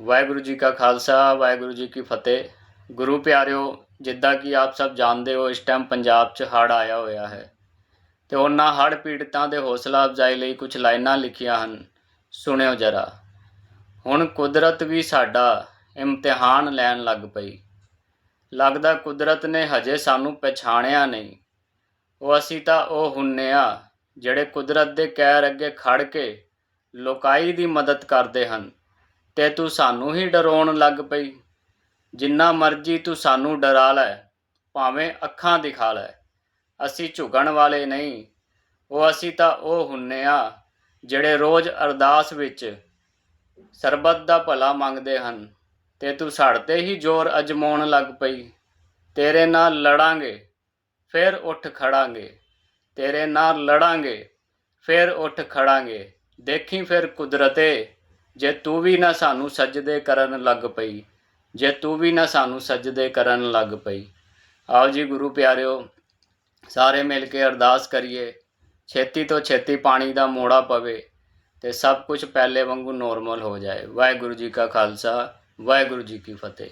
ਵਾਹਿਗੁਰੂ ਜੀ ਕਾ ਖਾਲਸਾ, ਵਾਹਿਗੁਰੂ ਜੀ ਕੀ ਫਤਿਹ। ਗੁਰੂ ਪਿਆਰਿਓ, ਜਿੱਦਾਂ ਕਿ ਆਪ ਸਭ ਜਾਣਦੇ ਹੋ, ਇਸ ਟਾਈਮ ਪੰਜਾਬ 'ਚ ਹੜ੍ਹ ਆਇਆ ਹੋਇਆ ਹੈ। ਤੇ ਉਹਨਾਂ ਹੜ੍ਹ ਪੀੜਤਾਂ ਦੇ ਹੌਸਲਾ ਅਫਜ਼ਾਈ ਲਈ ਕੁਝ ਲਾਈਨਾਂ ਲਿਖੀਆਂ ਹਨ। ਸੁਣਿਓ ਜਰਾ। ਹੁਣ ਕੁਦਰਤ ਵੀ ਸਾਡਾ ਇਮਤਿਹਾਨ ਲੈਣ ਲੱਗ ਪਈ। ਲੱਗਦਾ ਕੁਦਰਤ ਨੇ ਹਜੇ ਸਾਨੂੰ ਪਛਾਣਿਆ ਨਹੀਂ। ਉਹ ਅਸੀਂ ਤਾਂ ਉਹ ਹੁੰਨੇ ਆ, ਜਿਹੜੇ ਕੁਦਰਤ ਦੇ ਕਹਿਰ ਅੱਗੇ ਖੜ ਕੇ ਲੋਕਾਈ ਦੀ ਮਦਦ ਕਰਦੇ ਹਨ। ਤੇ ਤੂੰ ਸਾਨੂੰ ਹੀ ਡਰਾਉਣ ਲੱਗ ਪਈ। ਜਿੰਨਾ ਮਰਜ਼ੀ ਤੂੰ ਸਾਨੂੰ ਡਰਾ ਲੈ, ਭਾਵੇਂ ਅੱਖਾਂ ਦਿਖਾ ਲੈ। ਅਸੀਂ ਝੁਕਣ ਵਾਲੇ ਨਹੀਂ। ਉਹ ਅਸੀਂ ਤਾਂ ਉਹ ਹੁੰਨੇ ਆ, ਜਿਹੜੇ ਰੋਜ਼ ਅਰਦਾਸ ਵਿੱਚ ਸਰਬਤ ਦਾ ਭਲਾ ਮੰਗਦੇ ਹਨ। ਤੇ ਤੂੰ ਸਾਡੇ ਤੇ ਹੀ ਜ਼ੋਰ ਅਜਮਾਉਣ ਲੱਗ ਪਈ। ਤੇਰੇ ਨਾਲ ਲੜਾਂਗੇ, ਫਿਰ ਉੱਠ ਖੜਾਂਗੇ। ਤੇਰੇ ਨਾਲ ਲੜਾਂਗੇ, ਫਿਰ ਉੱਠ ਖੜਾਂਗੇ। ਦੇਖੀ ਫਿਰ ਕੁਦਰਤੇ ਜੇ ਤੂੰ ਵੀ ਨਾ ਸਾਨੂੰ ਸਜਦੇ ਕਰਨ ਲੱਗ ਪਈ, ਜੇ ਤੂੰ ਵੀ ਨਾ ਸਾਨੂੰ ਸਜਦੇ ਕਰਨ ਲੱਗ ਪਈ। ਆਓ ਜੀ ਗੁਰੂ ਪਿਆਰਿਓ, ਸਾਰੇ ਮਿਲ ਕੇ ਅਰਦਾਸ ਕਰੀਏ, ਛੇਤੀ ਤੋਂ ਛੇਤੀ ਪਾਣੀ ਦਾ ਮੋੜਾ ਪਵੇ ਤੇ ਸਭ ਕੁਝ ਪਹਿਲੇ ਵਾਂਗੂ ਨੋਰਮਲ ਹੋ ਜਾਏ। ਵਾਹਿਗੁਰੂ ਜੀ ਕਾ ਖਾਲਸਾ, ਵਾਹਿਗੁਰੂ ਜੀ ਕੀ ਫਤਿਹ।